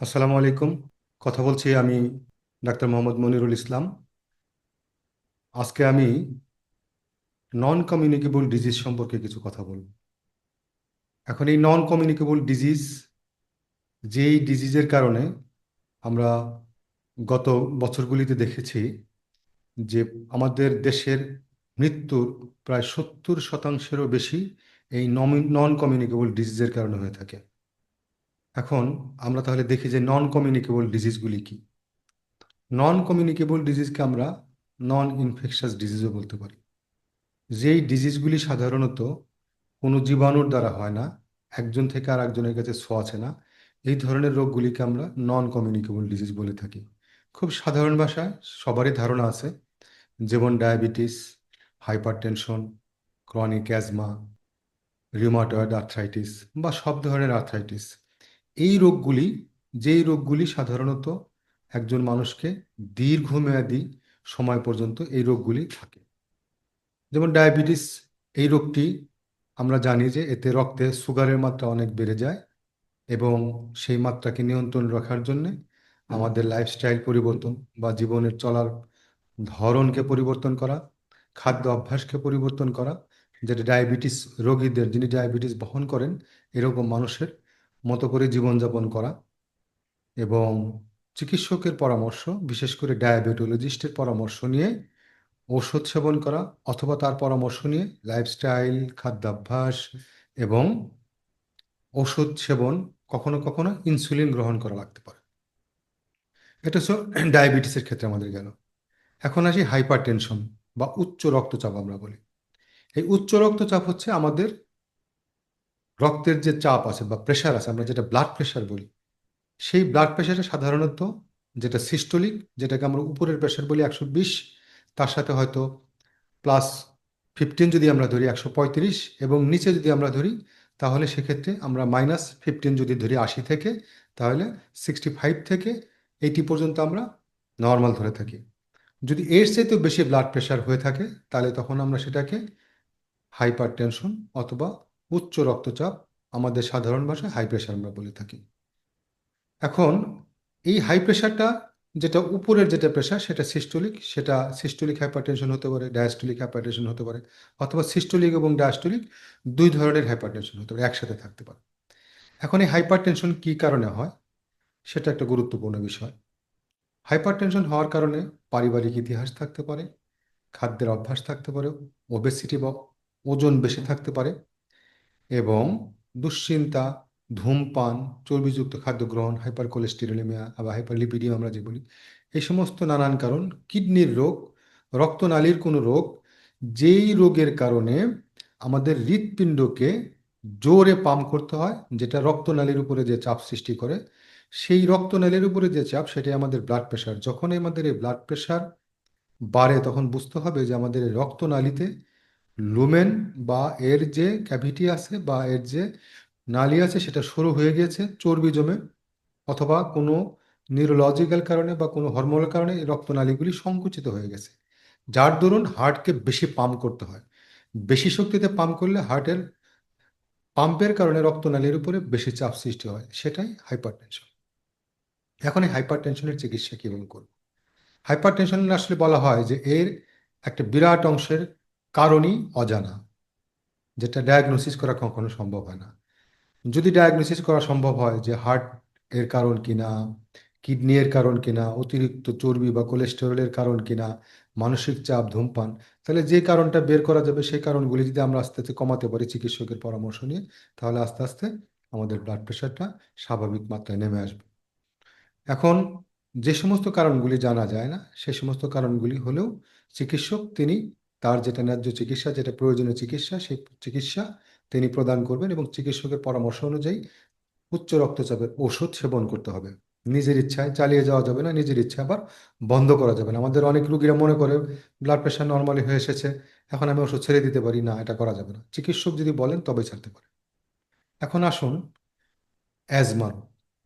আসসালামু আলাইকুম। কথা বলছি আমি ডাক্তার মোহাম্মদ মনিরুল ইসলাম। আজকে আমি নন কমিউনিকেবল ডিজিজ সম্পর্কে কিছু কথা বলব। এখন এই নন কমিউনিকেবল ডিজিজ যেই ডিজিজের কারণে আমরা গত বছরগুলিতে দেখেছি যে আমাদের দেশের মৃত্যুর প্রায় সত্তর শতাংশেরও বেশি এই নন কমিউনিকেবল ডিজিজের কারণে হয়ে থাকে। এখন আমরা তাহলে দেখি যে নন কমিউনিকেবল ডিজিজগুলি কি? নন কমিউনিকেবল ডিজিজকে আমরা নন ইনফেকশাস ডিজিজও বলতে পারি। যেই ডিজিজগুলি সাধারণত কোনো জীবাণুর দ্বারা হয় না, একজন থেকে আর একজনের কাছে ছোঁয়াছে না, এই ধরনের রোগগুলিকে আমরা নন কমিউনিকেবল ডিজিজ বলে থাকি। খুব সাধারণ ভাষায় সবারই ধারণা আছে, যেমন diabetes hypertension chronic asthma, rheumatoid arthritis বা সব ধরনের আর্থ্রাইটিস। এই রোগগুলি, যেই রোগগুলি সাধারণত একজন মানুষকে দীর্ঘমেয়াদী সময় পর্যন্ত এই রোগগুলি থাকে। যেমন ডায়াবেটিস, এই রোগটি আমরা জানি যে এতে রক্তে সুগারের মাত্রা অনেক বেড়ে যায় এবং সেই মাত্রাকে নিয়ন্ত্রণ রাখার জন্যে আমাদের লাইফস্টাইল পরিবর্তন বা জীবনের চলার ধরনকে পরিবর্তন করা, খাদ্য অভ্যাসকে পরিবর্তন করা, যেটা ডায়াবেটিস রোগীদের, যিনি ডায়াবেটিস বহন করেন, এরকম মানুষের মতো করে জীবনযাপন করা এবং চিকিৎসকের পরামর্শ, বিশেষ করে ডায়াবেটোলজিস্টের পরামর্শ নিয়ে ওষুধ সেবন করা অথবা তার পরামর্শ নিয়ে লাইফস্টাইল খাদ্যাভ্যাস এবং ওষুধ সেবন কখনো কখনো ইনসুলিন গ্রহণ করা লাগতে পারে। এটা হচ্ছে ডায়াবেটিসের ক্ষেত্রে আমাদের গেল। এখন আসি হাইপার টেনশন বা উচ্চ রক্তচাপ আমরা বলি। এই উচ্চ রক্তচাপ হচ্ছে আমাদের রক্তের যে চাপ আছে বা প্রেশার আছে, আমরা যেটা ব্লাড প্রেশার বলি, সেই ব্লাড প্রেশারে সাধারণত যেটা সিস্টোলিক যেটাকে আমরা উপরের প্রেশার বলি একশো বিশ, তার সাথে হয়তো প্লাস ফিফটিন যদি আমরা ধরি একশো পঁয়ত্রিশ এবং নিচে যদি আমরা ধরি, তাহলে সেক্ষেত্রে আমরা মাইনাস ফিফটিন যদি ধরি আশি থেকে, তাহলে সিক্সটি ফাইভ থেকে এইটি পর্যন্ত আমরা নর্মাল ধরে থাকি। যদি এর চাইতেও বেশি ব্লাড প্রেশার হয়ে থাকে, তাহলে তখন আমরা সেটাকে হাইপার টেনশন অথবা উচ্চ রক্তচাপ আমাদের সাধারণ ভাষায় হাই প্রেশার আমরা বলে থাকি। এখন এই হাই প্রেশারটা যেটা উপরের যেটা প্রেশার সেটা সিস্টোলিক সেটা সিস্টোলিক হাইপারটেনশন হতে পারে ডায়াস্টোলিক হাইপারটেনশন হতে পারে, অথবা সিস্টোলিক এবং ডায়াস্টোলিক দুই ধরনের হাইপারটেনশন হতে পারে, একসাথে থাকতে পারে। এখন এই হাইপারটেনশন কী কারণে হয়? সেটা একটা গুরুত্বপূর্ণ বিষয়। হাইপারটেনশন হওয়ার কারণে পারিবারিক ইতিহাস থাকতে পারে, খাদ্যের অভ্যাস থাকতে পারে ওবেসিটি বা ওজন বেশি থাকতে পারে এবং দুশ্চিন্তা, ধূমপান, চর্বিযুক্ত খাদ্য গ্রহণ হাইপার কোলেস্টেরোলিমিয়া আবার হাইপার লিপিডিয়া আমরা যে বলি, এই সমস্ত নানান কারণ, কিডনির রোগ, রক্তনালীর কোনো রোগ, যেই রোগের কারণে আমাদের হৃৎপিণ্ডকে জোরে পাম্প করতে হয়, যেটা রক্তনালীর উপরে যে চাপ সৃষ্টি করে, সেই রক্তনালীর উপরে যে চাপ, সেটাই আমাদের ব্লাড প্রেশার যখন আমাদের এই ব্লাড প্রেশার বাড়ে, তখন বুঝতে হবে যে আমাদের রক্তনালীতে লুমেন বা এর যে ক্যাভিটি আছে বা এর যে নালি আছে, সেটা সরু হয়ে গিয়েছে চর্বি জমে, অথবা কোনো নিউরোলজিক্যাল কারণে বা কোনো হরমোনাল কারণে রক্তনালীগুলি সংকুচিত হয়ে গেছে। যার দরুন হার্টকে বেশি পাম্প করতে হয়। বেশি শক্তিতে পাম্প করলে হার্টের পাম্পের কারণে রক্তনালীর উপরে বেশি চাপ সৃষ্টি হয়, সেটাই হাইপার টেনশন এখন এই হাইপার টেনশনের চিকিৎসা কীভাবে করব? হাইপার টেনশন আসলে বলা হয় যে এর একটা বিরাট অংশের কারণই অজানা, যেটা ডায়াগনোসিস করা কখনো সম্ভব হয় না। যদি ডায়াগনোসিস করা সম্ভব হয় যে হার্ট এর কারণ কিনা কিডনি এর কারণ কিনা, অতিরিক্ত চর্বি বা কোলেস্টেরলের কারণ কিনা, মানসিক চাপ, ধূমপান, তাহলে যে কারণটা বের করা যাবে সেই কারণগুলি যদি আমরা আস্তে আস্তে কমাতে পারি চিকিৎসকের পরামর্শ নিয়ে, তাহলে আস্তে আস্তে আমাদের ব্লাড প্রেশারটা স্বাভাবিক মাত্রায় নেমে আসবে। এখন যে সমস্ত কারণগুলি জানা যায় না, সে সমস্ত কারণগুলি হলেও চিকিৎসক তিনি তার যেটা ন্যায্য চিকিৎসা, যেটা প্রয়োজনীয় চিকিৎসা, সেই চিকিৎসা তিনি প্রদান করবেন এবং চিকিৎসকের পরামর্শ অনুযায়ী উচ্চ রক্তচাপের ওষুধ সেবন করতে হবে। নিজের ইচ্ছায় চালিয়ে যাওয়া যাবে না, নিজের ইচ্ছা আবার বন্ধ করা যাবে না। আমাদের অনেক রুগীরা মনে করে ব্লাড প্রেশার নর্মালি হয়ে এসেছে, এখন আমি ওষুধ ছেড়ে দিতে পারি, না, এটা করা যাবে না। চিকিৎসক যদি বলেন তবে ছাড়তে পারে। এখন আসুন অ্যাজমা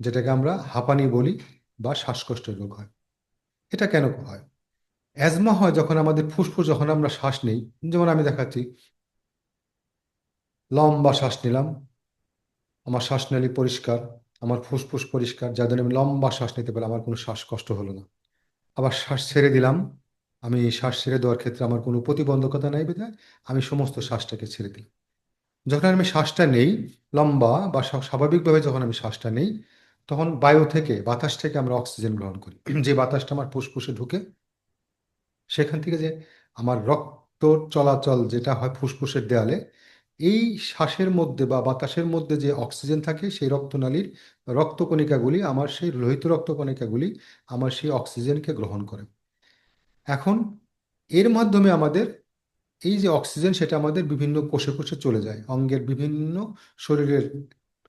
যেটাকে আমরা হাঁপানি বলি বা শ্বাসকষ্টের রোগ হয়। এটা কেন হয়? অ্যাজমা হয় যখন আমাদের ফুসফুস, যখন আমরা শ্বাস নেই, যেমন আমি দেখাচ্ছি, লম্বা শ্বাস নিলাম, আমার শ্বাসনালী পরিষ্কার, আমার ফুসফুস পরিষ্কার, যার জন্য আমি লম্বা শ্বাস নিতে পারলাম আমার কোনো শ্বাসকষ্ট হলো না। আবার শ্বাস ছেড়ে দিলাম, আমি শ্বাস ছেড়ে দেওয়ার ক্ষেত্রে আমার কোনো প্রতিবন্ধকতা নাই বিধায় আমি সমস্ত শ্বাসটাকে ছেড়ে দিই যখন আমি শ্বাসটা নেই, লম্বা বা স্বাভাবিকভাবে যখন আমি শ্বাসটা নেই, তখন বায়ু থেকে, বাতাস থেকে আমরা অক্সিজেন গ্রহণ করি। যে বাতাসটা আমার ফুসফুসে ঢুকে সেখান থেকে যে আমার রক্ত চলাচল যেটা হয় ফুসফুসের দেয়ালে, এই শ্বাসের মধ্যে বা বাতাসের মধ্যে যে অক্সিজেন থাকে সেই রক্তনালীর রক্তকণিকাগুলি, আমার সেই লোহিত রক্তকণিকাগুলি আমার সেই অক্সিজেনকে গ্রহণ করে। এখন এর মাধ্যমে আমাদের এই যে অক্সিজেন সেটা আমাদের বিভিন্ন কোষে কোষে চলে যায়, অঙ্গের বিভিন্ন শরীরের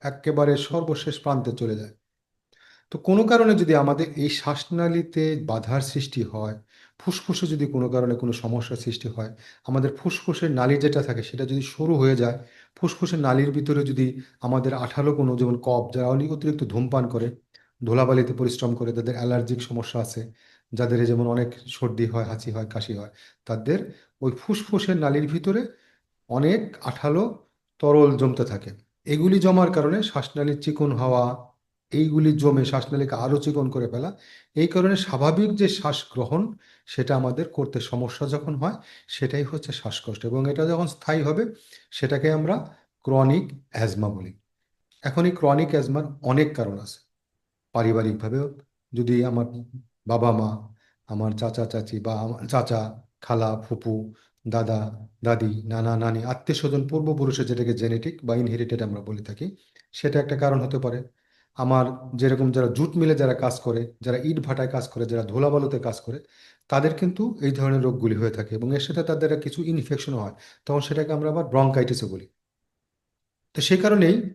একেবারে সর্বশেষ প্রান্তে চলে যায়। তো কোনো কারণে যদি আমাদের এই শ্বাসনালীতে বাধার সৃষ্টি হয় ফুসফুসে যদি কোনো কারণে কোনো সমস্যার সৃষ্টি হয়, আমাদের ফুসফুসের নালী যেটা থাকে সেটা যদি সরু হয়ে যায়, ফুসফুসের নালীর ভিতরে যদি আমাদের আঠালো কোনো যেমন কফ, যারা অনেক অতিরিক্ত ধূমপান করে, ধুলাবালিতে পরিশ্রম করে, তাদের অ্যালার্জিক সমস্যা আছে, যাদের যেমন অনেক সর্দি হয়, হাঁচি হয়, কাশি হয়, তাদের ওই ফুসফুসের নালীর ভিতরে অনেক আঠালো তরল জমতে থাকে। এগুলি জমার কারণে শ্বাসনালীর চিকন হওয়া এইগুলি জমে শ্বাসনালীকে আরও চিকন করে ফেলা। এই কারণে স্বাভাবিক যে শ্বাস গ্রহণ সেটা আমাদের করতে সমস্যা যখন হয়, সেটাই হচ্ছে শ্বাসকষ্ট। এবং এটা যখন স্থায়ী হবে, সেটাকে আমরা ক্রনিক অ্যাজমা বলি। এখন এই ক্রনিক অ্যাজমার অনেক কারণ আছে। পারিবারিকভাবেও যদি আমার বাবা মা, আমার চাচা, চাচি বা আমার চাচা, খালা, ফুপু, দাদা, দাদি, নানা, নানি, আত্মীয় স্বজন, পূর্বপুরুষের যেটাকে জেনেটিক বা ইনহেরিটেড আমরা বলে থাকি, সেটা একটা কারণ হতে পারে। আমার যেরকম যারা জুট মিলে যারা কাজ করে, যারা ইট ভাটায় কাজ করে, যারা ধুলাবালুতে কাজ করে, তাদের কিন্তু এই ধরনের রোগগুলি হয়ে থাকে এবং এর সাথে তাদের কিছু ইনফেকশন হয়। তখন সেটাকে আমরা আবার ব্রঙ্কাইটিসও বলি। তো সেই কারণেই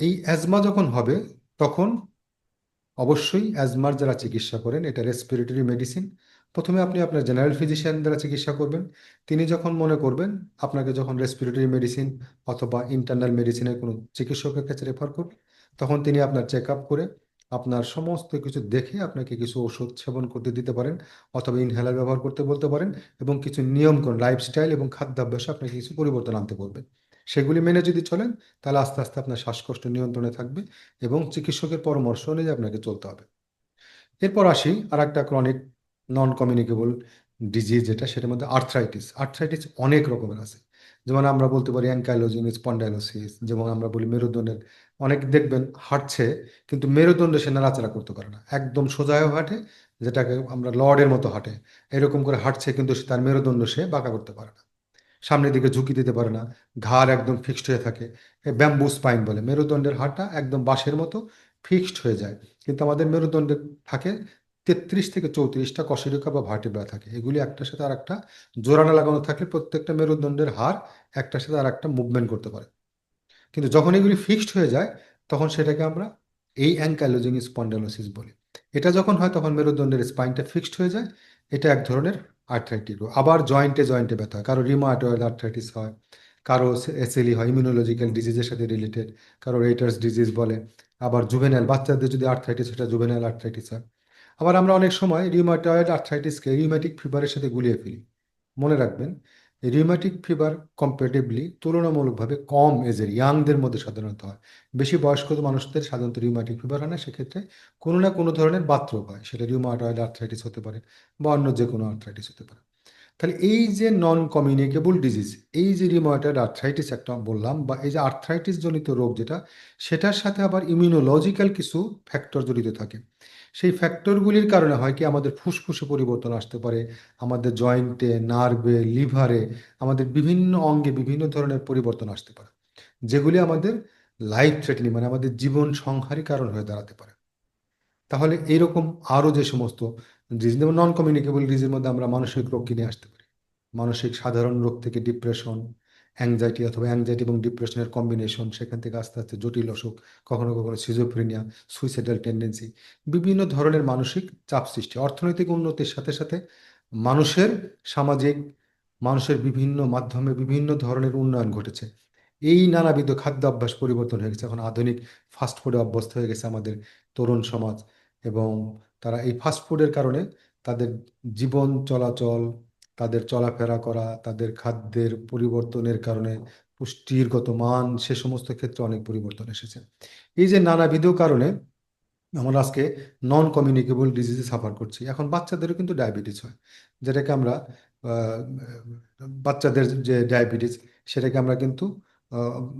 এই অ্যাজমা যখন হবে, তখন অবশ্যই অ্যাজমার যারা চিকিৎসা করেন, এটা রেসপিরেটরি মেডিসিন প্রথমে আপনি আপনার জেনারেল ফিজিশিয়ান দ্বারা চিকিৎসা করবেন। তিনি যখন মনে করবেন আপনাকে যখন রেসপিরেটরি মেডিসিন অথবা ইন্টারনাল মেডিসিনের কোনো চিকিৎসকের কাছে রেফার করবে তখন তিনি আপনার চেক আপ করে আপনার সমস্ত কিছু দেখে আপনাকে কিছু ওষুধ সেবন করতে দিতে পারেন, অথবা ইনহেলার ব্যবহার করতে বলতে পারেন এবং কিছু নিয়মকানুন লাইফস্টাইল এবং খাদ্যাভ্যাসে আপনাকে কিছু পরিবর্তন আনতে বলবেন সেগুলি মেনে যদি চলেন, তাহলে আস্তে আস্তে আপনার শ্বাসকষ্ট নিয়ন্ত্রণে থাকবে এবং চিকিৎসকের পরামর্শ অনুযায়ী আপনাকে চলতে হবে। এরপর আসি আর একটা ক্রনিক নন কমিউনিকেবল ডিজিজ যেটা, সেটার মধ্যে আর্থ্রাইটিস আর্থ্রাইটিস অনেক রকমের আছে। যেমন আমরা বলতে পারি অ্যাঙ্কাইলোজিং স্পন্ডাইলোসিস, যেমন আমরা বলি মেরুদণ্ডের। অনেক দেখবেন হাঁটছে, কিন্তু মেরুদণ্ডে সে নাড়াচাড়া করতে পারে না। একদম সোজাও হাঁটে, যেটাকে আমরা লর্ডের মতো হাঁটে। এরকম করে হাঁটছে, কিন্তু সে তার মেরুদণ্ড সে বাঁকা করতে পারে না। সামনের দিকে ঝুঁকি দিতে পারে না। ঘাড় একদম ফিক্সড হয়ে থাকে। ব্যাম্বু স্পাইন বলে। মেরুদণ্ডের হাড়টা একদম বাঁশের মতো ফিক্সড হয়ে যায়। কিন্তু আমাদের মেরুদণ্ডে থাকে তেত্রিশ থেকে চৌত্রিশটা কশেরিকা বা ভার্টিব্রা থাকে। এগুলি একটার সাথে আর একটা জোড়ানো লাগানো থাকলে প্রত্যেকটা মেরুদণ্ডের হাড় একটার সাথে আর একটা মুভমেন্ট করতে পারে। কিন্তু যখন এগুলি ফিক্সড হয়ে যায়, তখন সেটাকে আমরা এই অ্যাঙ্কাইলোজিং স্পন্ডালোসিস বলি। এটা যখন হয়, তখন মেরুদণ্ডের স্পাইনটা ফিক্সড হয়ে যায়। এটা এক ধরনের আর্থ্রাইটিস আবার জয়েন্টে জয়েন্টে ব্যথা হয়। কারও রিমাটয়েড আর্থ্রাইটিস হয়, কারও এসএলই হয় ইমিউনোলজিক্যাল ডিজিজের সাথে রিলেটেড কারও রেটার্স ডিজিজ বলে। আবার জুভেনাইল বাচ্চাদের যদি আর্থ্রাইটিস সেটা জুভেনাইল আর্থ্রাইটিস হয়। আবার আমরা অনেক সময় রিউমাটয়েড আর্থ্রাইটিসকে রিউম্যাটিক ফিভারের সাথে গুলিয়ে ফেলি। মনে রাখবেন রিউম্যাটিক ফিভার কম্পারেটিভলি তুলনামূলকভাবে কম এজের ইয়াংদের মধ্যে সাধারণত হয়। বেশি বয়স্ক মানুষদের সাধারণত রিউম্যাটিক ফিভার হয় না, সেক্ষেত্রে কোনো না কোনো ধরনের বাতরোগ হয়। সেটা রিউমাটয়েড আর্থ্রাইটিস হতে পারে বা অন্য যে কোনো আর্থ্রাইটিস হতে পারে। তাহলে এই যে নন কমিউনিকেবল ডিজিজ এই যে রিউমাটয়েড আর্থ্রাইটিস একটা বললাম, বা এই যে আর্থ্রাইটিস জনিত রোগ যেটা, সেটার সাথে আবার ইমিউনোলজিক্যাল কিছু ফ্যাক্টর জড়িত থাকে। সেই ফ্যাক্টরগুলির কারণে হয় কি, আমাদের ফুসফুসে পরিবর্তন আসতে পারে, আমাদের জয়েন্টে নার্ভে লিভারে আমাদের বিভিন্ন অঙ্গে বিভিন্ন ধরনের পরিবর্তন আসতে পারে, যেগুলি আমাদের লাইফ থ্রেটনিং মানে আমাদের জীবন সংহারী কারণ হয়ে দাঁড়াতে পারে। তাহলে এইরকম আরও যে সমস্ত ডিজিজ যেমন নন কমিউনিকেবল ডিজিজের মধ্যে আমরা মানসিক রোগ কিনে আসতে পারি। মানসিক সাধারণ রোগ থেকে ডিপ্রেশন অ্যাংজাইটি অথবা অ্যাংজাইটি এবং ডিপ্রেশনের কম্বিনেশন সেখান থেকে আস্তে আস্তে জটিল অসুখ, কখনো কখনো সিজোফ্রেনিয়া সুইসাইডাল টেন্ডেন্সি বিভিন্ন ধরনের মানসিক চাপ সৃষ্টি, অর্থনৈতিক উন্নতির সাথে সাথে মানুষের সামাজিক, মানুষের বিভিন্ন মাধ্যমে বিভিন্ন ধরনের উন্নয়ন ঘটেছে। এই নানাবিধ খাদ্য অভ্যাস পরিবর্তন হয়ে গেছে। এখন আধুনিক ফাস্টফুডে অভ্যস্ত হয়ে গেছে আমাদের তরুণ সমাজ এবং তারা এই ফাস্টফুডের কারণে তাদের জীবন চলাচল, তাদের চলাফেরা করা, তাদের খাদ্যের পরিবর্তনের কারণে পুষ্টিরগত মান, সে সমস্ত ক্ষেত্রে অনেক পরিবর্তন এসেছে। এই যে নানাবিধ কারণে আমরা আজকে নন কমিউনিকেবল ডিজিজে সাফার করছি। এখন বাচ্চাদেরও কিন্তু ডায়াবেটিস হয়। যেটাকে আমরা বাচ্চাদের যে ডায়াবেটিস সেটাকে আমরা কিন্তু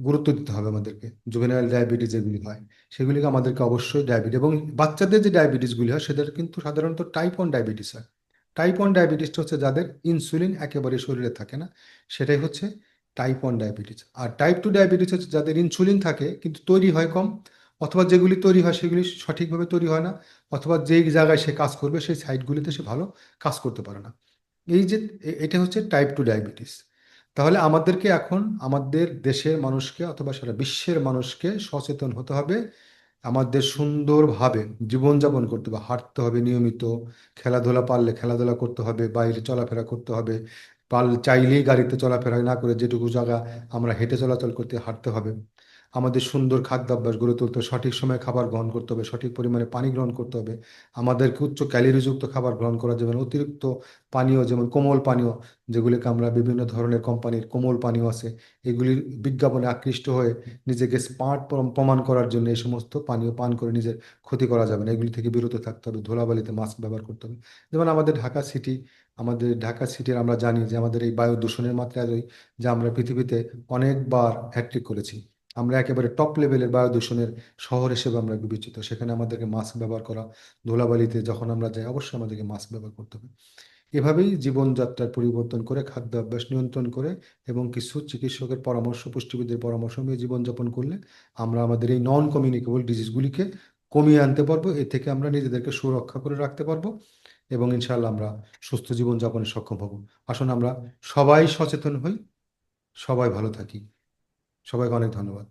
গুরুত্ব দিতে হবে আমাদেরকে। জুভেনাইল ডায়াবেটিস যেগুলি হয়, সেগুলিকে আমাদেরকে অবশ্যই ডায়াবেটিস এবং বাচ্চাদের যে ডায়াবেটিসগুলি হয়, সেদের কিন্তু সাধারণত টাইপ ওয়ান ডায়াবেটিস হয়। টাইপ ওয়ান ডায়াবেটিসটা হচ্ছে যাদের ইনসুলিন একেবারে শরীরে থাকে না, সেটাই হচ্ছে টাইপ ওয়ান ডায়াবেটিস আর টাইপ টু ডায়াবেটিস হচ্ছে যাদের ইনসুলিন থাকে, কিন্তু তৈরি হয় কম, অথবা যেগুলি তৈরি হয় সেগুলি সঠিকভাবে তৈরি হয় না, অথবা যেই জায়গায় সে কাজ করবে, সেই সাইটগুলিতে সে ভালো কাজ করতে পারে না। এই যে এটা হচ্ছে টাইপ টু ডায়াবেটিস তাহলে আমাদেরকে এখন আমাদের দেশের মানুষকে অথবা সারা বিশ্বের মানুষকে সচেতন হতে হবে, আমাদের সুন্দরভাবে জীবনযাপন করতে হবে, হাঁটতে হবে নিয়মিত, খেলাধুলা পারলে খেলাধুলা করতে হবে, বাইরে চলাফেরা করতে হবে পাল চাইলেই গাড়িতে চলাফেরা না করে যেটুকু জায়গা আমরা হেঁটে চলাচল করতে হাঁটতে হবে। আমাদের সুন্দর খাদ্যাভ্যাস গড়ে তুলতে হবে, সঠিক সময়ে খাবার গ্রহণ করতে হবে সঠিক পরিমাণে পানি গ্রহণ করতে হবে। আমাদেরকে উচ্চ ক্যালোরিযুক্ত খাবার গ্রহণ করা যাবে না অতিরিক্ত পানীয় যেমন কোমল পানীয় যেগুলিকে আমরা বিভিন্ন ধরনের কোম্পানির কোমল পানীয় আছে এগুলির বিজ্ঞাপনে আকৃষ্ট হয়ে নিজেকে স্মার্ট প্রমাণ করার জন্য এই সমস্ত পানীয় পান করে নিজের ক্ষতি করা যাবে না। এগুলি থেকে বিরত থাকতে হবে ধুলাবালিতে মাস্ক ব্যবহার করতে হবে। যেমন আমাদের ঢাকা সিটি আমাদের ঢাকা সিটির আমরা জানি যে আমাদের এই বায়ু দূষণের মাত্রা যে আমরা পৃথিবীতে অনেকবার হ্যাট্রিক করেছি। আমরা একেবারে টপ লেভেলের বায়ু দূষণের শহর হিসেবে আমরা বিবেচিত। সেখানে আমাদেরকে মাস্ক ব্যবহার করা, ধুলাবালিতে যখন আমরা যাই, অবশ্যই আমাদেরকে মাস্ক ব্যবহার করতে হবে। এভাবেই জীবনযাত্রার পরিবর্তন করে, খাদ্যাভ্যাস নিয়ন্ত্রণ করে এবং কিছু চিকিৎসকের পরামর্শ পুষ্টিবিদের পরামর্শ নিয়ে জীবনযাপন করলে আমরা আমাদের এই নন কমিউনিকেবল ডিজিজগুলিকে কমিয়ে আনতে পারব। এ থেকে আমরা নিজেদেরকে সুরক্ষা করে রাখতে পারব এবং ইনশাআল্লাহ আমরা সুস্থ জীবনযাপনে সক্ষম হব। আসুন আমরা সবাই সচেতন হই, সবাই ভালো থাকি। সবাইকে অনেক ধন্যবাদ।